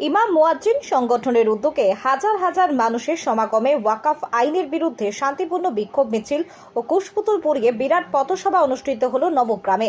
ইমাম মুয়াজ্জিন সংগঠনের উদ্যোগে হাজার হাজার মানুষের সমাগমে ওয়াকাফ আইনের বিরুদ্ধে শান্তিপূর্ণ বিক্ষোভ মিছিল ও কুশপুতুল পরিয়ে বিরাট পথসভা অনুষ্ঠিত হল নবগ্রামে।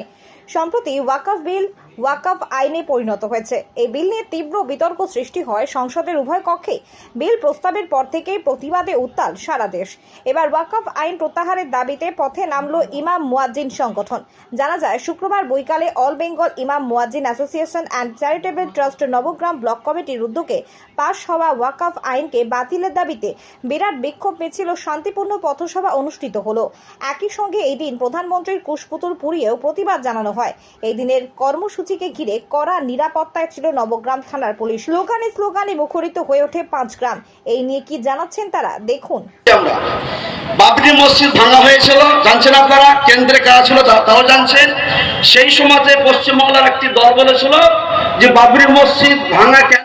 সম্প্রতি ওয়াকাফ বিল ওয়াকাফ আইনে পরিণত হয়েছে। এই বিল নিয়ে তীব্র বিতর্ক সৃষ্টি হয় সংসদের উভয় কক্ষে। বিল প্রস্তাবের পর থেকেই প্রতিবাদে উত্তাল সারা দেশ। এবার ওয়াকাফ আইন প্রত্যাহারের দাবিতে পথে নামলো ইমাম মুয়াজ্জিন সংগঠন। জানা যায়, শুক্রবার বৈকালে all Bengal Imam Muazzin association and charitable trust Nabagram block কমিটির উদ্যোগে পাশ হওয়া ওয়াকাফ আইনকে বাতিলের দাবিতে বিরাট বিক্ষোভ মিছিল শান্তিপূর্ণ পথসভা অনুষ্ঠিত হলো। একই সঙ্গে এই দিন প্রধানমন্ত্রীর কুশপুতুল পুড়িয়েও প্রতিবাদ জানানো হয়। এই দিনের কর্মসূচিকে ঘিরে কড়া নিরাপত্তায় ছিল নবগ্রাম থানার পুলিশ। স্লোগানে স্লোগানে মুখরিত হয়ে ওঠে পাঁচ গ্রাম। এই নিয়ে কি জানাচ্ছেন তারা? দেখুন। বাবরি মসজিদ ভাঙা হয়েছিল, জানছেন আপনারা? কেন্দ্রে কারা ছিল তাও জানছেন। সেই সময়তে পশ্চিমবাংলার একটি দল বলেছিল যে বাবরি মসজিদ ভাঙা কেন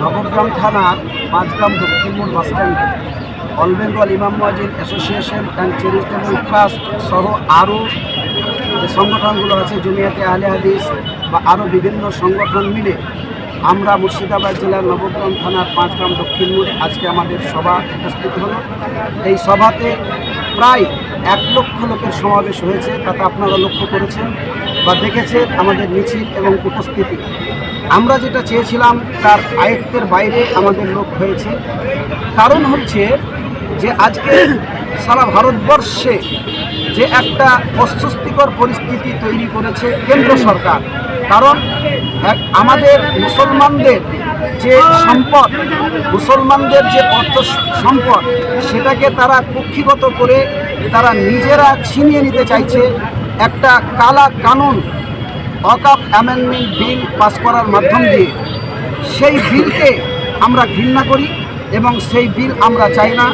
নবগ্রাম থানার পাঁচগ্রাম দক্ষিণ মোড় বাসস্ট্যান্ডে all Bengal Imam Majid association and charitable trust সহ আরও যে সংগঠনগুলো আছে, জমিয়াতে আহলে হাদিস বা আরও বিভিন্ন সংগঠন মিলে আমরা মুর্শিদাবাদ জেলার নবগ্রাম থানার পাঁচগ্রাম দক্ষিণ মোড়ে আজকে আমাদের সভা উপস্থিত হলো। এই সভাতে প্রায় এক লক্ষ লোকের সমাবেশ হয়েছে, তাতে আপনারা লক্ষ্য করেছেন বা দেখেছেন আমাদের মিছিল এবং উপস্থিতি। আমরা যেটা চেয়েছিলাম, তার আয়ত্তের বাইরে আমাদের লোক হয়েছে। কারণ হচ্ছে যে আজকে সারা ভারতবর্ষে যে একটা অস্বস্তিকর পরিস্থিতি তৈরি করেছে কেন্দ্র সরকার কারণ এক আমাদের মুসলমানদের যে সম্পদ, মুসলমানদের যে অর্থ সম্পদ, সেটাকে তারা কুক্ষিগত করে তারা নিজেরা ছিনিয়ে নিতে চাইছে। একটা কালা কানুন অকাপ অ্যামেন্ডমেন্ট বিল পাস করার মাধ্যম দিয়ে। সেই বিলকে আমরা ঘৃণা করি এবং সেই বিল আমরা চাই না।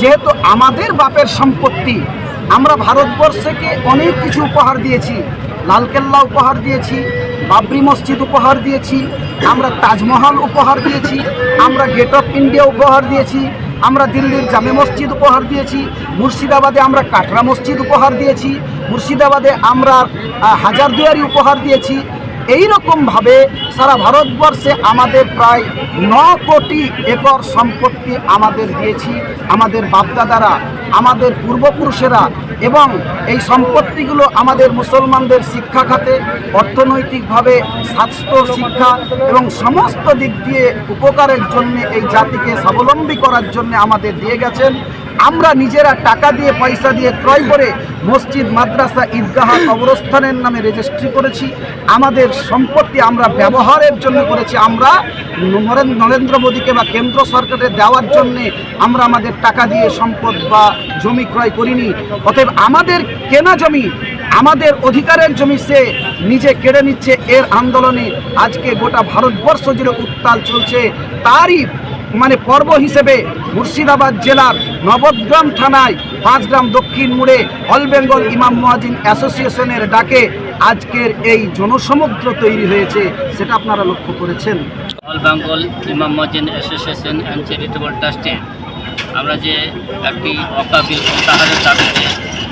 যেহেতু আমাদের বাপের সম্পত্তি, আমরা ভারতবর্ষকে অনেক কিছু উপহার দিয়েছি। লালকেল্লা উপহার দিয়েছি বাবরি মসজিদ উপহার দিয়েছি, আমরা তাজমহল উপহার দিয়েছি, আমরা গেট অফ ইন্ডিয়া উপহার দিয়েছি, আমরা দিল্লির জামে মসজিদ উপহার দিয়েছি, মুর্শিদাবাদে আমরা কাটরা মসজিদ উপহার দিয়েছি, মুর্শিদাবাদে আমরা হাজারদুয়ারি উপহার দিয়েছি এই রকমভাবে সারা ভারতবর্ষে আমাদের প্রায় ন কোটি একর সম্পত্তি আমাদের দিয়েছি, আমাদের বাপদাদারা, আমাদের পূর্বপুরুষেরা এবং এই সম্পত্তিগুলো আমাদের মুসলমানদের শিক্ষা খাতে, অর্থনৈতিকভাবে স্বাস্থ্য, শিক্ষা এবং সমস্ত দিক দিয়ে উপকারের জন্য এই জাতিকে স্বাবলম্বী করার জন্য আমাদের দিয়ে গেছেন। আমরা নিজেরা টাকা দিয়ে, পয়সা দিয়ে ক্রয় করে মসজিদ, মাদ্রাসা, ঈদগাহ, কবরস্থানের নামে রেজিস্ট্রি করেছি। আমাদের সম্পত্তি আমরা ব্যবহারের জন্য করেছি। আমরা নরেন্দ্র মোদীকে বা কেন্দ্র সরকারের দেওয়ার জন্যে আমরা আমাদের টাকা দিয়ে সম্পদ বা জমি ক্রয় করিনি। অতএব আমাদের কেনা জমি, আমাদের অধিকারের জমি সে নিজে কেড়ে নিচ্ছে। এর আন্দোলনে আজকে গোটা ভারতবর্ষ জুড়ে উত্তাল চলছে। তারই মানে পর্ব হিসেবে মুর্শিদাবাদ জেলার নবগ্রাম থানায় পাঁচগ্রাম দক্ষিণ মোড়ে অল বেঙ্গল ইমাম মহাজিন অ্যাসোসিয়েশনের ডাকে আজকের এই জনসমুদ্র তৈরি হয়েছে, সেটা আপনারা লক্ষ্য করেছেন। All Bengal Imam Mahajin association and charitable ট্রাস্টে আমরা যে একটি অকাবিল তাহারের দাবিতে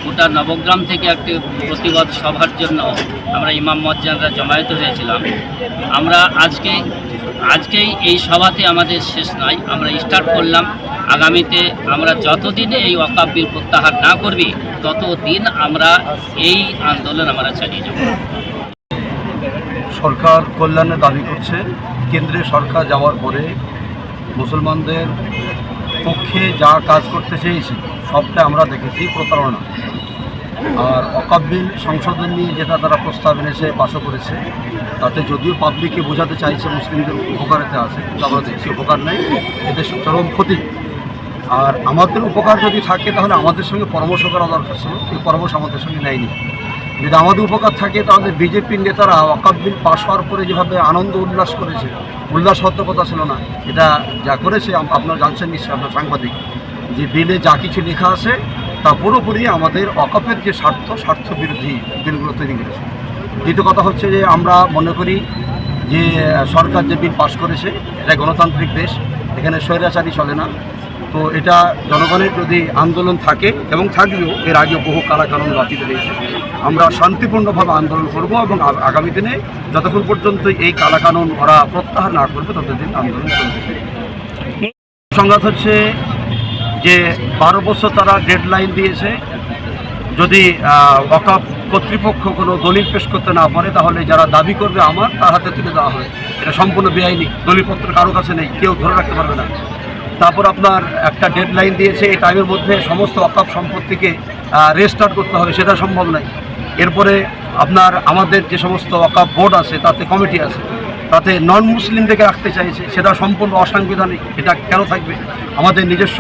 গোটা নবগ্রাম থেকে একটি প্রতিবাদ সভার জন্য আমরা ইমাম মজ্জানরা জমায়েত হয়েছিলাম। আমরা আজকে, আজকেই এই সভাতে আমাদের শেষ নয়, আমরা স্টার্ট করলাম। আগামীতে আমরা যতদিন এই অকাপ বিল প্রত্যাহার না করবি, ততদিন আমরা এই আন্দোলন আমরা চালিয়ে যাব। সরকার কল্যাণের দাবি করছে, কেন্দ্রে সরকার যাওয়ার পরে মুসলমানদের পক্ষে যা কাজ করতে চেয়েছে, সবটা আমরা দেখেছি, প্রতারণা। আর অকাপ বিল সংশোধন নিয়ে যেটা তারা প্রস্তাব এনেছে পাশও করেছে, তাতে যদিও পাবলিককে বোঝাতে চাইছে, মুসলিমদের উপকারিতা আছে, কিন্তু আমরা দেখছি উপকার নেই এতে চরম ক্ষতি। আর আমাদের উপকার যদি থাকে, তাহলে আমাদের সঙ্গে পরামর্শ করা দরকার ছিল এই পরামর্শ আমাদের সঙ্গে নেয়নি। যদি আমাদের উপকার থাকে, তাহলে বিজেপির নেতারা ওয়াকাব বিল পাশ হওয়ার পরে যেভাবে আনন্দ উল্লাস করেছে, উল্লাস তো কথা ছিল না। এটা যা করেছে আপনারা জানছেন নিশ্চয়ই আপনার সাংবাদিক। যে বিলে যা কিছু লেখা আছে তা পুরোপুরি আমাদের অকাপের যে স্বার্থ স্বার্থ বিরোধী বিলগুলো তৈরি করেছে। দ্বিতীয় কথা হচ্ছে যে আমরা মনে করি যে, সরকার যে বিল পাশ করেছে, এটা গণতান্ত্রিক দেশ, এখানে স্বৈরাচারী চলে না। তো এটা জনগণের যদি আন্দোলন থাকে, এবং থাকলেও এর আগে বহু কালাকানুন বাতিল হয়েছে। আমরা শান্তিপূর্ণভাবে আন্দোলন করব এবং আগামী দিনে যতক্ষণ পর্যন্ত এই কালাকানুন ওরা প্রত্যাহার না করবে, ততদিন আন্দোলন চলবে। সংঘাত হচ্ছে যে বারো বছর তারা ডেডলাইন দিয়েছে। যদি ওয়াকাপ কর্তৃপক্ষ কোনো দলিল পেশ করতে না পারে, তাহলে যারা দাবি করবে আমার, তার হাতে তুলে দেওয়া হয়। এটা সম্পূর্ণ বেআইনি। দলিলপত্র কারও কাছে নেই, কেউ ধরে রাখতে পারবে না। তারপর আপনার একটা ডেডলাইন দিয়েছে, এই টাইমের মধ্যে সমস্ত ওয়াকাপ সম্পত্তিকে রেস্টার্ট করতে হবে, সেটা সম্ভব নয়। এরপরে আপনার, আমাদের যে সমস্ত ওয়াকাপ বোর্ড আছে, তাতে কমিটি আছে। তাতে নন মুসলিমদেরকে রাখতে চাইছে সেটা সম্পূর্ণ অসাংবিধানিক। এটা কেন থাকবে? আমাদের নিজস্ব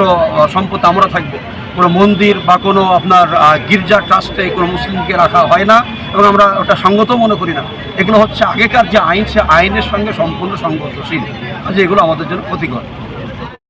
সম্পদ আমরা থাকব। কোনো মন্দির বা কোনো আপনার গির্জা, ট্রাস্টে কোনো মুসলিমকে রাখা হয় না এবং আমরা ওটা সঙ্গত মনে করি না। এগুলো হচ্ছে আগেকার যে আইন, সে আইনের সঙ্গে সম্পূর্ণ সংগতশীল। যে এগুলো আমাদের জন্য ক্ষতিকর।